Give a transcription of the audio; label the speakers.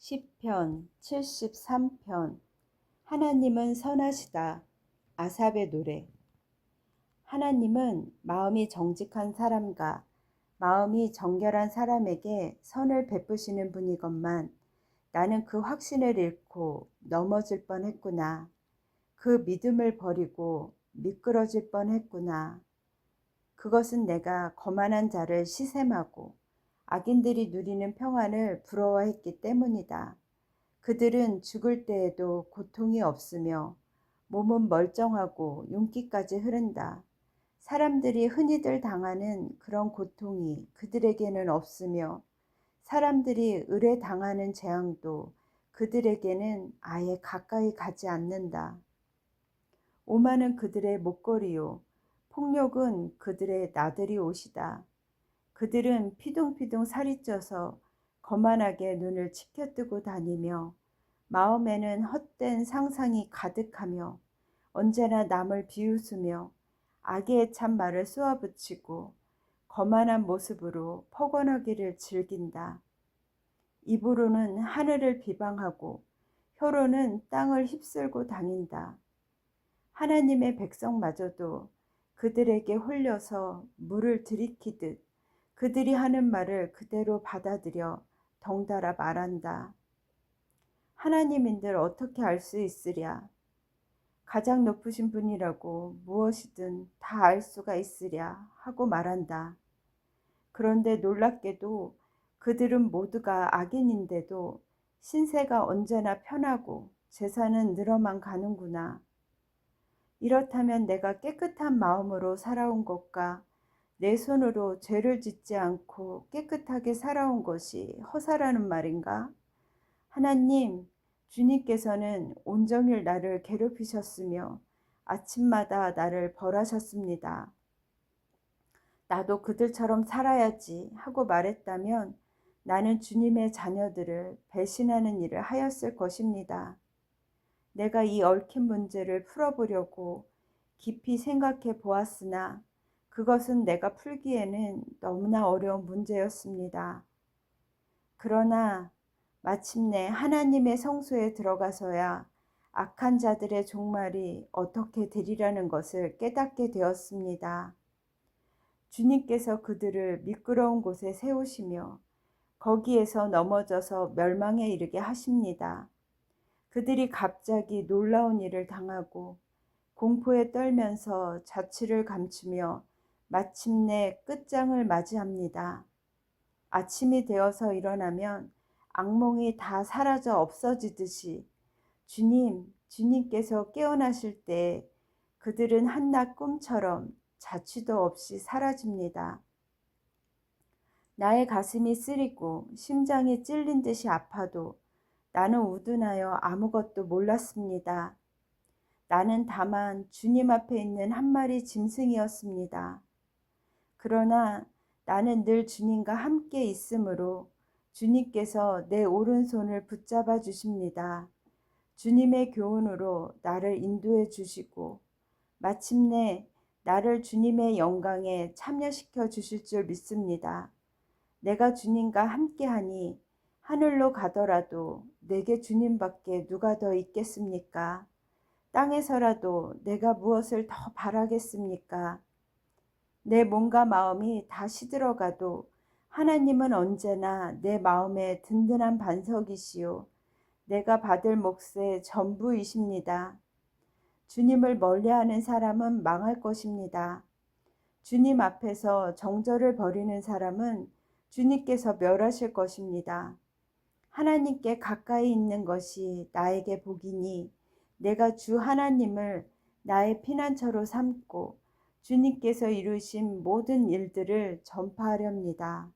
Speaker 1: 시편 73편 하나님은 선하시다. 아삽의 노래 하나님은 마음이 정직한 사람과 마음이 정결한 사람에게 선을 베푸시는 분이건만 나는 그 확신을 잃고 넘어질 뻔했구나. 그 믿음을 버리고 미끄러질 뻔했구나. 그것은 내가 거만한 자를 시샘하고 악인들이 누리는 평안을 부러워했기 때문이다. 그들은 죽을 때에도 고통이 없으며 몸은 멀쩡하고 윤기까지 흐른다. 사람들이 흔히들 당하는 그런 고통이 그들에게는 없으며 사람들이 의뢰 당하는 재앙도 그들에게는 아예 가까이 가지 않는다. 오만은 그들의 목걸이요. 폭력은 그들의 나들이 옷이다. 그들은 피둥피둥 살이 쪄서 거만하게 눈을 치켜뜨고 다니며 마음에는 헛된 상상이 가득하며 언제나 남을 비웃으며 악의 참 말을 쏘아붙이고 거만한 모습으로 포건하기를 즐긴다. 입으로는 하늘을 비방하고 혀로는 땅을 휩쓸고 다닌다. 하나님의 백성마저도 그들에게 홀려서 물을 들이키듯 그들이 하는 말을 그대로 받아들여 덩달아 말한다. 하나님인들 어떻게 알 수 있으랴? 가장 높으신 분이라고 무엇이든 다 알 수가 있으랴 하고 말한다. 그런데 놀랍게도 그들은 모두가 악인인데도 신세가 언제나 편하고 재산은 늘어만 가는구나. 이렇다면 내가 깨끗한 마음으로 살아온 것과 내 손으로 죄를 짓지 않고 깨끗하게 살아온 것이 허사라는 말인가? 하나님, 주님께서는 온종일 나를 괴롭히셨으며 아침마다 나를 벌하셨습니다. 나도 그들처럼 살아야지 하고 말했다면 나는 주님의 자녀들을 배신하는 일을 하였을 것입니다. 내가 이 얽힌 문제를 풀어보려고 깊이 생각해 보았으나 그것은 내가 풀기에는 너무나 어려운 문제였습니다. 그러나 마침내 하나님의 성소에 들어가서야 악한 자들의 종말이 어떻게 되리라는 것을 깨닫게 되었습니다. 주님께서 그들을 미끄러운 곳에 세우시며 거기에서 넘어져서 멸망에 이르게 하십니다. 그들이 갑자기 놀라운 일을 당하고 공포에 떨면서 자취를 감추며 마침내 끝장을 맞이합니다. 아침이 되어서 일어나면 악몽이 다 사라져 없어지듯이 주님, 주님께서 깨어나실 때 그들은 한낮 꿈처럼 자취도 없이 사라집니다. 나의 가슴이 쓰리고 심장이 찔린 듯이 아파도 나는 우둔하여 아무것도 몰랐습니다. 나는 다만 주님 앞에 있는 한 마리 짐승이었습니다. 그러나 나는 늘 주님과 함께 있으므로 주님께서 내 오른손을 붙잡아 주십니다. 주님의 교훈으로 나를 인도해 주시고 마침내 나를 주님의 영광에 참여시켜 주실 줄 믿습니다. 내가 주님과 함께하니 하늘로 가더라도 내게 주님밖에 누가 더 있겠습니까? 땅에서라도 내가 무엇을 더 바라겠습니까? 내 몸과 마음이 다 시들어가도 하나님은 언제나 내 마음의 든든한 반석이시요. 내가 받을 몫의 전부이십니다. 주님을 멀리하는 사람은 망할 것입니다. 주님 앞에서 정절을 버리는 사람은 주님께서 멸하실 것입니다. 하나님께 가까이 있는 것이 나에게 복이니 내가 주 하나님을 나의 피난처로 삼고 주님께서 이루신 모든 일들을 전파하렵니다.